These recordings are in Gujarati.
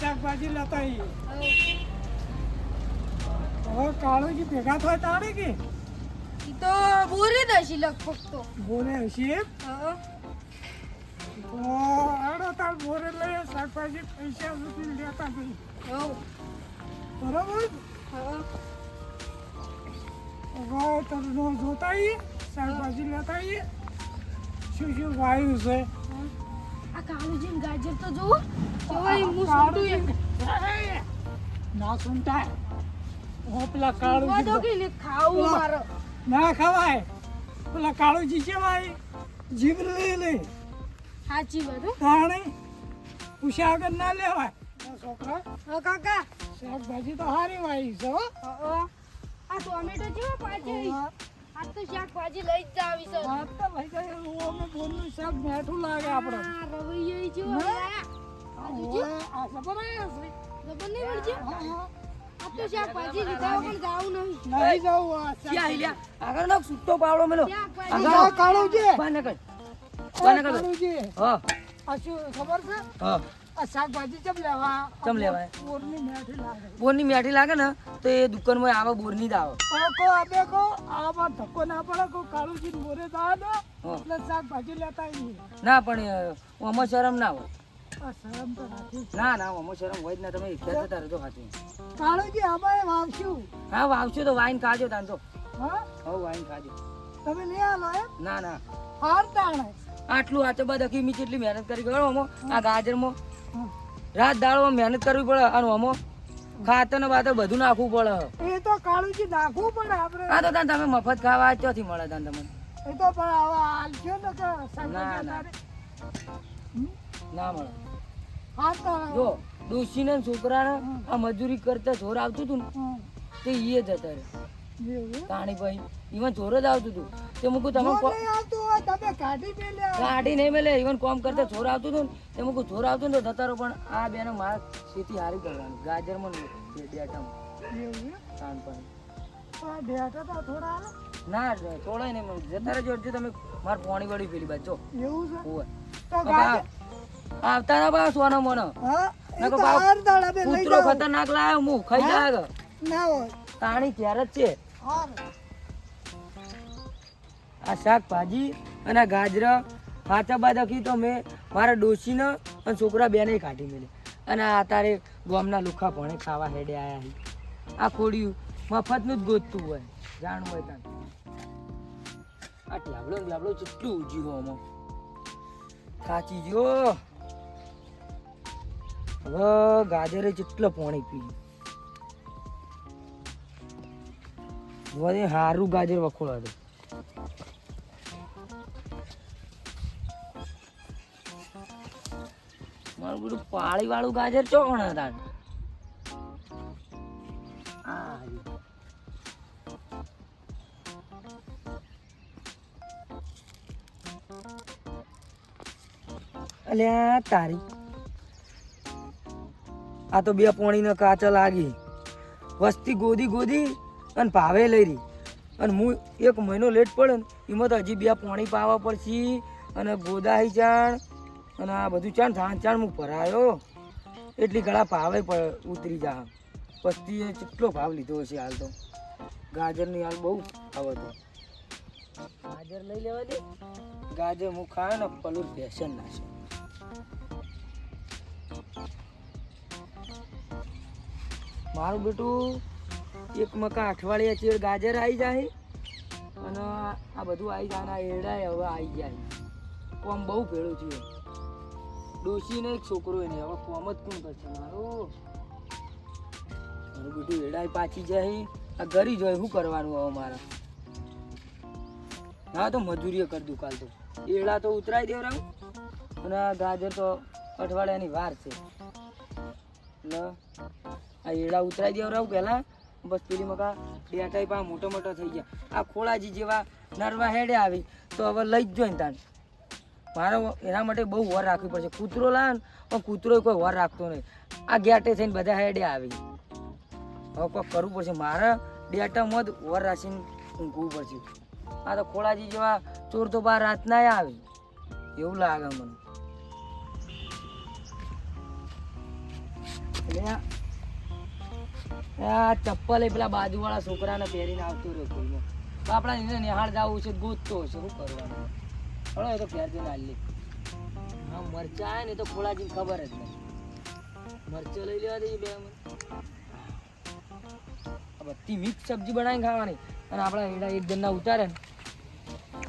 શાકભાજી લેતા આવીએ હવ. કાળુજી ભેગા થાય તારે કે? તો બોરે દશી લગભગ તો. બોરે હશે. તો આડો તાર બોરે લઈ શાકભાજી પૈસા સુધી લેતા હવ. બરોબર? હવે તરનો જોતા આવીએ શાકભાજી લેતા આવીએ શું શું વાયુ છે? આ કાળુજી ને ગાજર તો જોવો કેવાય હું. સુંટું એ, ના સુનતા હું પેલા કાળુજી કે ને ખાવું. મારો. ના ખવાય. પેલા કાળુજી કેવાય જીભ લઈ લે. સાચી બધું તાણે પૂછ્યા ના લેવાય. છોકરા હો કાકા. શાકભાજી તો હારી વાવી છે. આ ટોમેટો કેવા પાછી હા. આ તો શાકભાજી લઈ જ આવી છે. આ તો લઈ જાય એવું અમે બોલનું શાક મેઠું લાગે આપણે રવૈયો જેવો આ જોજો. ઓવે, આ ખબર હે? ખબર નહીં પડશે હા, તો શાકભાજી લીધા વગર જાવું નહીં. નહીં જવું આ શાક- આગળ નાખ, છૂટો પાવડો મેલો. શાકભાજી આ કાળુજી બહાર નીકળ. એ બહાર હા, આ શું ખબર છે? હા. શાકભાજી ચમ લેવા? ચમ લેવાય? બોરની મેઠી લાગે. બોરની મેઠી લાગે ને તો એ દુકાનમાં આવે બોરની દાવ કો આપે કો આમાં ધક્કો ના પડે કો કાળુજી ને મોરે તા હા. એટલે શાકભાજી લેતા આવીએ ના પણ અ, શરમ ના હોય. શરમ તો રાખી ના ના આમાં શરમ હોય જ ના. તમે ખેંચતા તારે તો ખાતું. કાળુજી આમાં વાવશું હા વાવશો તો વાઈન ખાજો તાન તો. હા? વાઈન ખાજો. તમે નહીં આલો એમ? ના ના. હાર તાણે. આટલું આ તો બાદ કેટલી મહેનત કરી ગયો આ ગાજરમાં. રાત દાડો મહેનત કરવી પડે અને અમો ખાતર ને બાતર બધું નાખવું પડે. એ તો કાળુજી નાખવું પડે આપણે. હા તો તાન તમે મફત ખાવા ક્યાંથી મળે તાન તમને. એ તો પણ હવે આલજો ને કે ના, ના. ના મળે. હા તો જો ડોશીને ને છોકરાને આ મજૂરી કરતા જોર આવતું હતું ને તે ઈએ જતા રહે તાણી ભાઈ ઈવન જોર જ આવતું હતું તે મૂકું તમે જો તમે કાઢી મેલ્યા કાઢી નહીં મેલે ઈવન કોમ કરતા જોર આવતું હતું ને તે મૂકું જોર આવતું ને તો જતા પણ આ બેનો માર સીધી હારી કરવાની. ગાજરમાં ડેટામાં થોડા ના તોડાય નહીં. જતા રહેજો અડધી તમે મારે પોણી વળી પેલી બાજુ જો. એવું છે? આવતા ના બા સોનો મોનો. કૂતરો ખતરનાક લાયો હું ખાઈ જાય ના તાણી ત્યારે જ છે. આ શાકભાજી અને આ ગાજર. હાચા બાદ તો મેં મારા ડોશીને અને છોકરા બેને કાઢી મેલે. અને આ તારે ગોમના લુખા ભણે ખાવા હેડે છે આ ખોડિયું મફતનું જ ગોતતું હોય. જાણવું હોય તાન. આ ટેબલો ટેબલો કેટલું ઉજી ગયો આમાં. થાચી જો. હવે ગાજરે જેટલો પાણી પી સારું ગાજર વખોળા હતું મારું બધું પાળી વાળું ગાજર ચોકણ હતા. અલ્યા તારી. આ તો બે પોણીનો કાચા લાગી. વસ્તી ગોદી ગોદી અને પાવે લઈ રહી. અને હું એક મહિનો લેટ પડે ને, એમાં તો હજી બે પોણી પાવા પડશે. અને ગોદાઈ ચાણ અને આ બધું ચાણ થાણ ચાણ હું ભરાયો. એટલી ગળા ભાવે ઉતરી જા. વસ્તીએ કેટલો ભાવ લીધો હશે હાલ તો. ગાજરની હાલ બહુ ભાવ હતો. ગાજર લઈ લેવા દે. ગાજર હું ખાય ને પલું ફેશન ના છે મારું બેટું એક મકા અઠવાડિયા ચેડ ગાજર આવી જાય. અને આ બધું આવી જાય એરડાય હવે આવી જાય. કોમ બહુ ભેળું થયું. ડોશીને એક છોકરો એને હવે કોમ જ કોણ કરશે? મારો. મારું બધું એડાય પાછી જાય. આ ઘરી જોય શું કરવાનું હવે મારે હા, તો મજૂરીએ કરી દઉં કાલ તો. એડા તો ઉતરાઈ દેવરાવું અને આ ગાજર તો અઠવાડિયાની વાર છે. એટલે આ એડા ઉતરાઈ દેવરાવું પહેલાં. બસ પેલી મકા ડેટાઈ પા મોટો મોટો થઈ ગયા. આ ખોળાજી જેવા નરવા હેડે આવી. તો હવે લઈ જ જોઈને તાણ. મારે એના માટે બહુ વર રાખવી પડશે. કૂતરો લાવે પણ કૂતરો કોઈ વર રાખતો નહીં. આ ગેટે થઈને બધા હેડે આવી. હવે કોઈ કરવું પડશે. મારે ડેટામાં જ વર રાખીને ઊંઘવું પડશે. આ તો ખોળાજી જેવા ચોર તો બહાર રાતના આવી. એવું લાગે મને. આ- ચપ્પલ એ પેલા બાજુવાળા છોકરાને પહેરીને આવતો રહ્યો કોઈનો. આપણા એને નિહાળ જવું છે, ગોતતો હશે. શું કરવાનું? હળો એ તો પહેરતી ના લે. હા, મરચા આવે ને તો ખોળાજીને ખબર જ નહીં. મરચો લઈ લેવા દઈએ બે બધી મિક્સ સબ્જી બનાવીને ખાવાની. અને આપણા એડા એક જણના ઉતારે ને.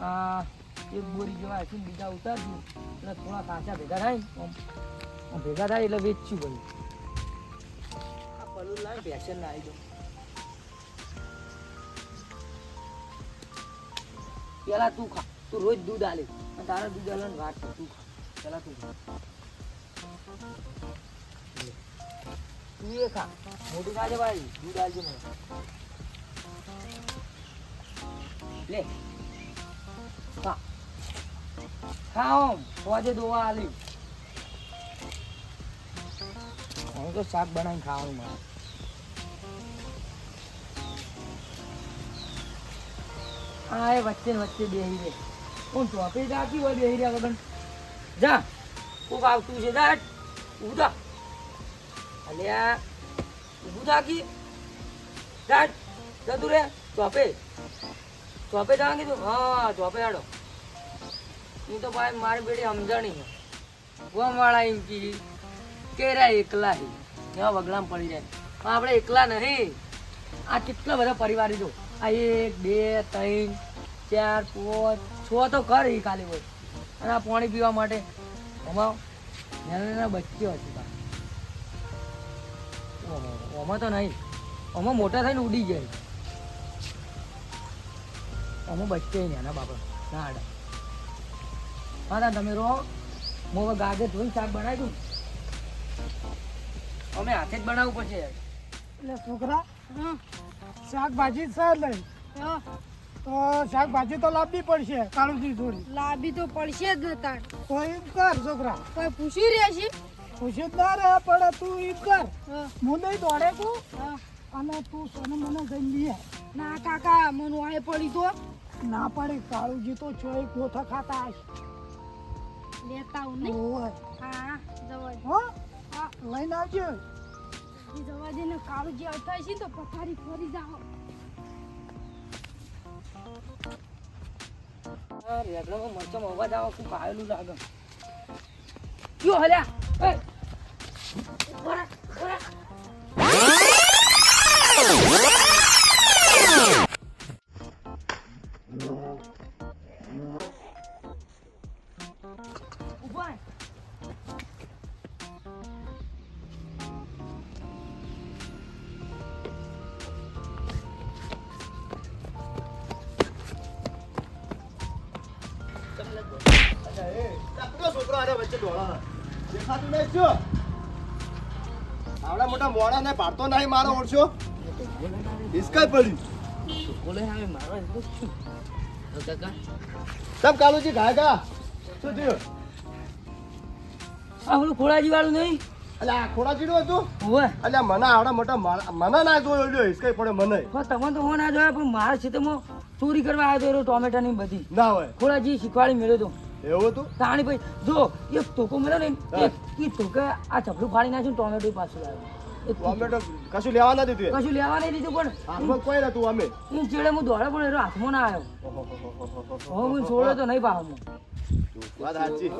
આ, એક બોરી જેવા હશે બીજા ઉતારશું. એટલે થોડા કાચા ભેગા થાય ભેગા થાય એટલે વેચશું બધું. આ પલું લાવી પેશન ના આવી દો પેલા તું ખા. તું રોજ દૂધ આલે. અને તારા દૂધ આલે વાત કર તું ખા. પેલા તું તું એ ખા. મોટું ખાજે ભાઈ દૂધ આલજે મને. લે. ખા. ખાઓ પોજે દોવા આલી. હું તો શાક બનાવીને ખાવાનું મારે. હા, એ વચ્ચે વચ્ચે બેહી રે. કોણ ચોપે જાતી હોય બેહી રહ્યા વગર. જા, કોક આવતું છે દાટ ઊભું થા. અલ્યા, ઊભું થા કી? દાટ જતું રે ચોપે ચોપે જવા કીધું? હા ચોપે હાડો હું તો ભાઈ મારી બેટી સમજણી ગોમવાળા એમ કી કેરા એકલા હી એવા વગલામ પડી જાય. પણ આપણે એકલા નહીં. આ કેટલા બધા પરિવાર જો. આ એક, બે, ત્રણ, ચાર, પાંચ છ તો કર એ ખાલી હોય. અને આ પાણી પીવા માટે આમાં નાના બચ્યો હતી. આમાં તો નહીં. આમાં મોટા થઈને ઉડી જાય આમાં બચ્ચે નાના બાપા. ના આડા. હા તા તમે રહો. હું હવે ગાજર ધોઈને શાક બનાવી દઉં. અમે હાથે જ બનાવવું પડશે એટલે છોકરા શાકભાજી છે લઈ. હા. તો શાકભાજી તો લાવવી પડશે કાળુજી થોડી લાંબી તો પડશે જ ને તાર તો એમ કર છોકરા. કોઈ પૂછી રહ્યા છે? ખુશી જ ના રહે પણ તું એમ કર. હા. હું નહીં દોડે તું હા. અને તું સોને મને જઈ લઈએ ના કાકા મને વાય પડી તો. ના પડે કાળુજી તો છો એક ગોથા ખાતા હશે. લેતા આવું નહીં ઓય. હા જવાય હો? હા. લઈને આવજો. જવા દે ને કાળુજી આવતા છે તો પથારી ફરી જાઓ. રેગડામાં મરચાં અવાજ આવો ખૂબ આવેલું લાગે? કયો હલ્યા? મોટા ને પાડતો નહીં મારો ઓળશો. ડિસ્કાઈ પડી. બોલે હવે મારો હવે કાકા તમ કાલુજી ઘા ઘા. શું થયું? આ પેલું ખોળાજી વાળું નહીં? એટલે આ ચીડું હતું? હોવે. એટલે મને આવડા મોટા મને ના જોયો લ્યો હિસકાઈ પડે મને. તમે તો હો ના જોયા પણ મારા ખેતરમાં ચોરી કરવા આવ્યો તો ટોમેટાની બધી. ના હોય. ખોળાજી શીખવાડી મેળ્યો તો. એવું હતું? તાણી ભાઈ જો એક ટોકો મળ્યો ને એ ટોકે આ ચપલું ફાડી નાખ્યું ને ટોમેટો પાછું લાવ્યો. એ ટોમેટો કશું લેવા ના દીધું કશું લેવા નહીં દીધું પણ હાથમાં કોઈ નતું અમે. એ ચેડે હું દોડે પણ એનો હાથમાં ના આવ્યો. હું છોડ્યો તો નહીં પાવામાં વાત સાચી.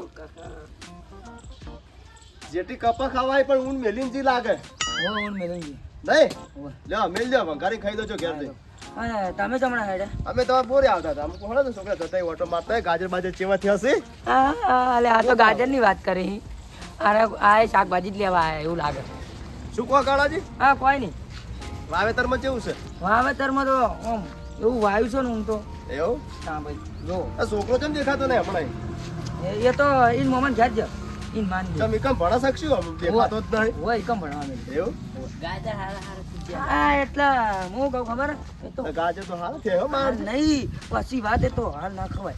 જેટલી કપા ખવાય પણ ઊન લાગે. હું મેળવી ગઈ નહીં? લ્યો મેલ લ્યો ભંગારી ખાઈ દો છો ઘેર જઈ તમે હેડે. અમે તો બોરે આવતા હતા. અમુક હળો ને છોકરા? જતા ઓટો મારતા ગાજર બાજર ચેવા થયા હા અલે આ તો ગાજરની વાત કરી. અરે આ શાકભાજી જ લેવા આવ્યા એવું લાગે. શું કહો કાળાજી? હા કોઈ નહીં. વાવેતરમાં કેવું છે? વાવેતરમાં તો આમ એવું વાયુ છે ને હું તો. એવું? હા ભાઈ જો. આ છોકરો કેમ દેખાતો નહીં હમણાં? એ- એ તો ઇન મોમન જાત જ. ઈન માન તમે કેમ ભણા શકશું આમ દેખાતો જ નહીં? હોય કમ ભણવા મેં હારા હા એટલે હું કહું ખબર? એ તો તો ગાજર તો હાલ છે હો માર નહીં પછી વાત એ તો હાલ ના ખવાય.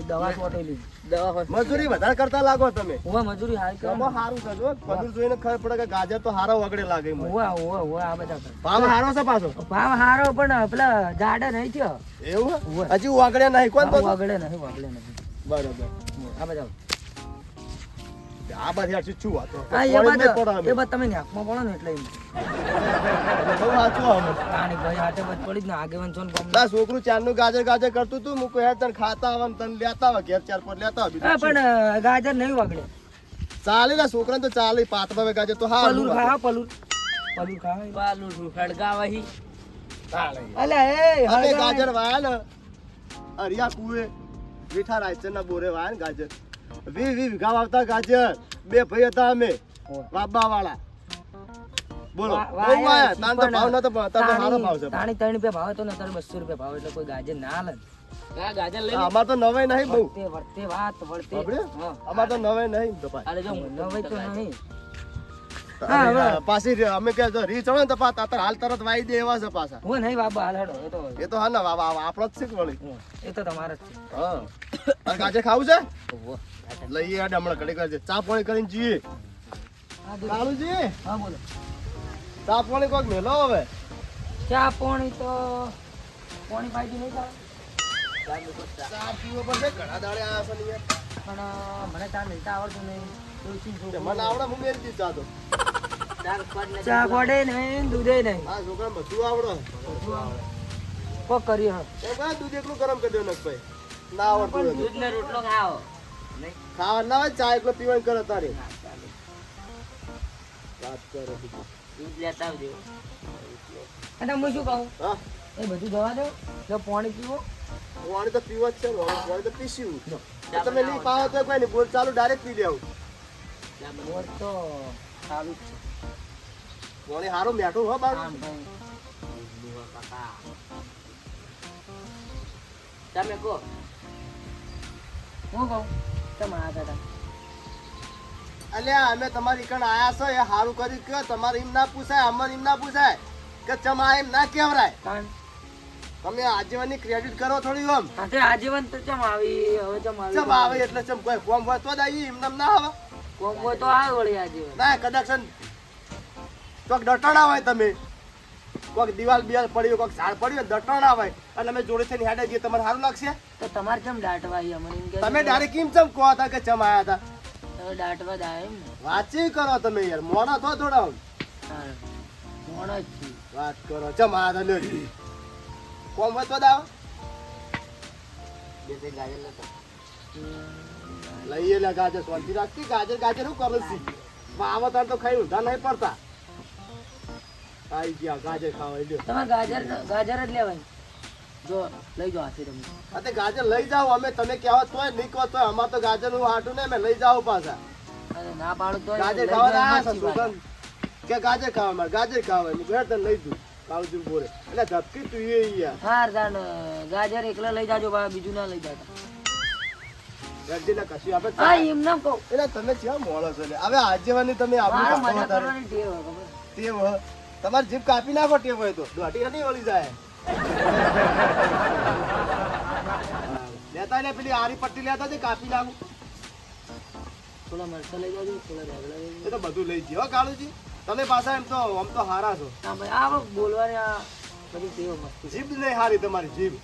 દવા છોટેલી દવા મજૂરી વધારે કરતા લાગો તમે. હોવા મજૂરી હાલ કરો બહુ સારું કરજો જો. જોઈને ખબર પડે કે ગાજર તો હારો વગડે લાગે મને હોવા હોવા હોવા આ બધા ભાવ હારો છે પાછો? ભાવ હારો પણ પેલા જાડા નહીં થયો. એવું? હજી વગડે નહીં કોણ તો? વગડે નહીં વગડે નહીં. બરોબર. આ બધા આ છું વાતો? હા એ. એ તમે પડો ને એટલે ને ને ના ગાજર ગાજર કરતું તું મૂકું હેડ તને ખાતા આવે ને તને લેતા આવે ઘેર ચાર પાંચ લેતા આવે પણ ગાજર નહીં વગડે. ચાલે ના છોકરા તો ચાલે પાત ભાવે ગાજર તો હા પલુર ખા પલુર. પલુર ખા પાલું ચાલે. અલે એ હવે ગાજર વાયા ને અરિયા કુવે મીઠા રાયચંદના બોરે વાયા ને ગાજર. વી વી વીઘા વાવતા ગાજર બે ભાઈ હતા અમે. બાબા વાળા બોલો. બહુ વાયા તાન તો ભાવ નતો પણ અત્યારે તો સારો ભાવ છે તાણી ત્રણ રૂપિયા ભાવ તો ને અત્યારે બસો રૂપિયા ભાવ એટલે કોઈ ગાજર ના હાલે ને. આ ગાજર લઈ હા, અમાર તો નવાઈ નહીં બહુ. વર્તે વર્તે વાત વર્તે. અમાર તો નવાઈ નહીં તો અરે જો નવાઈ તો નહીં. અને, હા, હવે. અ, પાછી અમે કે જો રી ચડે તો પાછા અત્યારે હાલ તરત વાઈ દે એવા છે પાછા. હું નહીં બાબા હાલ હેડો એ તો એ તો હા ના વા- આપણો જ છે વળી? એ તો તમારે જ છે. હા. અને ગાજર ખાવું છે? લઈએ હેડ હમણાં ઘડી કરજે ચા પાણી કરીને જઈએ. કાળુજી હા બોલો. ચા પાણી કોઈક મેલો હવે? ચા પાણી તો પાણી પાઈ નહીં ચાલે. ચા પીવો પડશે? ઘણા દાડે. પણ મને ચા મેલતા આવડતું નહીં. મને આવડે હું ચા તો. ચા પડે નહીં દૂધે નહીં. આ છોકરાને બધું આવડે. કોક કરીએ હા. એમ કહે દૂધ એકલું ગરમ કરી દેવું નકભાઈ. ના આવડતું હોય દૂધ ને રોટલો ખાઓ. ખાવા ના હોય ચા એકલો પીવાનું કરે તારે. વાત કરે. દૂધ લેતા આવજો. અને હું શું કહું? હા? એ બધું જવા દો. જો પાણી પીવો. પાણી તો પીવો જ છે પાણી તો પીસ્યું. તમે નહીં પાવો તો કોઈ નહીં બોલ ચાલુ ડાયરેક્ટ પી લેવું. મોર તો સારું જ છે. પાણી સારું મેઠું હો બાર તમે કહો. હું કહું? તમે આ દાદા. અલ્યા અમે તમારી કણ આયા છો એ સારું કર્યું કે તમારે એમ ના પૂછાય અમારે એમ ના પૂછાય કે ચમા એમ ના કહેવરાય તમે આજીવનની ક્રેડિટ કરો થોડી આમ હા આજીવન તો ચમ આવી હવે ચમ આવી ચમ આવે એટલે ચમ કોઈ ફોર્મ હોય તો જ આવી એમ નામ ના આવે. ફોર્મ હોય તો આવે વળી આજીવન. ના કદાચ તો ડટાડા હોય તમે. કોઈક દિવાલ બિવાલ પડી હોય કોઈક ઝાડ પડ્યું દટણ આવે અને અમે જોડે થઈને હેડે જઈએ તમારે સારું લાગશે? તો તમારે કેમ દાટવા આવી અમને તમે ડાયરેક્ટ કેમ ચમ કહો હતા કે ચમ આવ્યા હતા? દાટવા જ આવે વાંચી કરો તમે યાર મોડા થો થોડા મોડા જ વાત કરો ચમ આવ્યા હતા લ્યો કોમ હોય તો દાવ આવે. બે ત્રણ લઈએ લે ગાજર શાંતિ રાખતી ગાજર ગાજર શું કરું છું? વાવો તાર તો ખાઈ ઊંધા નહીં પડતા. ગયા ગાજર ખાવા લ્યો તમારે ગાજર ગાજર જ લેવાય જો લઈ જાઓ હાથે તમે હા ગાજર લઈ જાઓ અમે તમે કહેવો તોય નહીં કહો તોય. અમાર તો ગાજરનું હાટું ને અમે લઈ જાઓ પાછા. અને ના પાડું તો ગાજર ખાવા. કે ગાજર ખાવા મારે ગાજર ખાવા મેં કીધું, તને લઈ દઉં કાળુજી બોલે એટલે ધબકી તું એ યાર. હાર દાન ગાજર એકલા લઈ જાજો બા બીજું ના લઈ જાતા. ગરજીને કશું આપે હા એમ ના કહો. એટલે તમે ક્યાં મોળો છો હવે આજેવાની તમે આપણું ટેવ ટેવ. તમારી જીભ કાપી નાખો ટેવ હોય તો. દોઢી નહીં વળી જાય. લેતા ને પેલી આરી પટ્ટી લેતા છે કાપી નાખું. થોડા મરચા લઈ જાજો થોડા રેગડા એ તો બધું લઈ જઈએ હો કાળુજી. તમે પાછા એમ તો આમ તો હારા છો. હા ભાઈ આ બોલવાની આ બધી ટેવ મસ્તી જીભ નહીં હારી તમારી જીભ.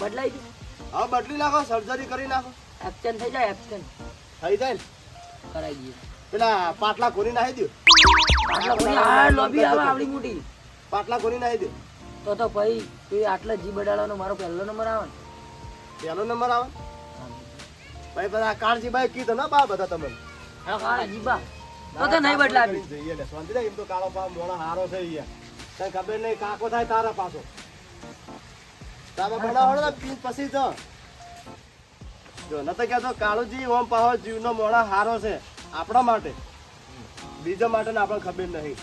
બદલાઈ ગઈ હા બદલી નાખો સર્જરી કરી નાખો. એક્શન થઈ જાય એક્શન થઈ જાય ને? કરાઈ દઈએ. પેલા પાટલા ખોરી નાખી દો આટલા બધી આ લોબી આવે આવડી મોટી. પાટલા ખોરી નાખી દો. તો તો ભાઈ તું આટલા જી બડાડવાનો મારો પહેલો નંબર આવે પહેલો નંબર આવે? ભાઈ બધા કાળજીભાઈ કીધું ને બા બધા તમને. હા કાળા તો તો નહીં બદલાવી. જઈએ લે શાંતિ એમ તો કાળો પા મોણા હારો છે યાર. તને ખબર નહીં કાકો થાય તારા પાછો. તારા બનાવો ને પછી તો. જો ન તો કહેતો કાળુજી ઓમ પાહો જીવનો મોણા હારો છે. આપણા માટે. બીજા માટે આપણને ખબર નહીં.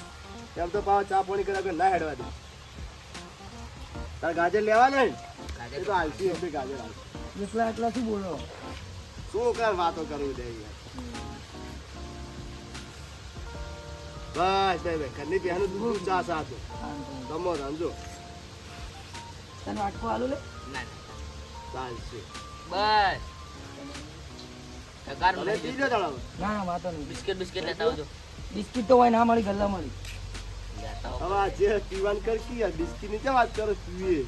એમ તો પાવ ચા પાણી કર્યા ના હેડવા દે. તાર ગાજર લેવા ને? એ તો હાલતી હશે ગાજર. એટલા એકલા શું બોલો? શું કર વાતો કરવું દે બસ ભાઈ બે ઘરની બહેનો દૂધ ચા સાથે તમો રંજો તને વાટકો આલુ લે? ના ચાલશે. બસ. તળાવ ના વાતો નહીં. બિસ્કિટ બિસ્કિટ લેતા આવજો. બિસ્કિટ તો હોય ના મળી, ગલ્લા મળી. હવે આજે પીવાન કર કી બિસ્કીટની વાત કરો, પીએ.